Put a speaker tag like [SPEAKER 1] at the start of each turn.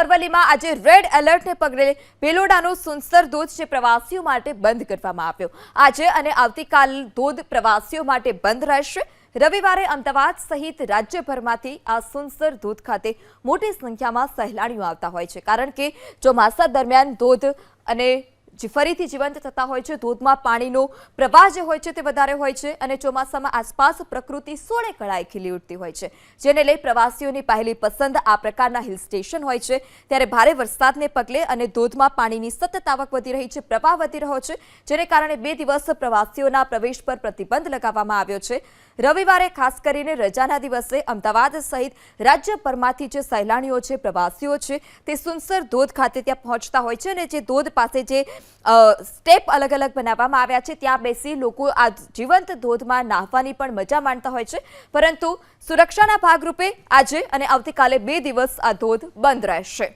[SPEAKER 1] અરવલ્લીમાં આજે રેડ એલર્ટને પગલે ભેલોડાનો સુનસર ધોધ જે પ્રવાસીઓ માટે બંધ કરવામાં આવ્યો. આજે અને આવતીકાલ ધોધ પ્રવાસીઓ માટે બંધ રહેશે. રવિવારે અમદાવાદ સહિત રાજ્યભરમાંથી આ સુનસર ધોધ ખાતે મોટી સંખ્યામાં સહેલાણીઓ આવતા હોય છે. કારણ કે ચોમાસા દરમિયાન ધોધ અને જે ફરીથી જીવંત થતા હોય છે, ધોધમાં પાણીનો પ્રવાહ જે હોય છે તે વધારે હોય છે અને ચોમાસામાં આસપાસ પ્રકૃતિ સોળે કળાએ ખીલી ઉઠતી હોય છે. જેને લઈ પ્રવાસીઓની પહેલી પસંદ આ પ્રકારના હિલ સ્ટેશન હોય છે. ત્યારે ભારે વરસાદને પગલે અને ધોધમાં પાણીની સતત આવક વધી રહી છે, પ્રવાહ વધી રહ્યો છે, જેને કારણે બે દિવસ પ્રવાસીઓના પ્રવેશ પર પ્રતિબંધ લગાવવામાં આવ્યો છે. રવિવારે ખાસ કરીને રજાના દિવસે અમદાવાદ સહિત રાજ્યભરમાંથી જે સહેલાણીઓ છે, પ્રવાસીઓ છે, તે સુનસર ધોધ ખાતે ત્યાં પહોંચતા હોય છે અને જે ધોધ પાસે જે સ્ટેપ અલગ અલગ બનાવવામાં આવ્યા છે. ત્યાં બેસી લોકો આ જીવંત ધોધમાં નાહવાની પણ મજા માણતા હોય છે. પરંતુ સુરક્ષાના ભાગરૂપે આજે અને આવતીકાલે બે દિવસ આ ધોધ બંધ રહેશે.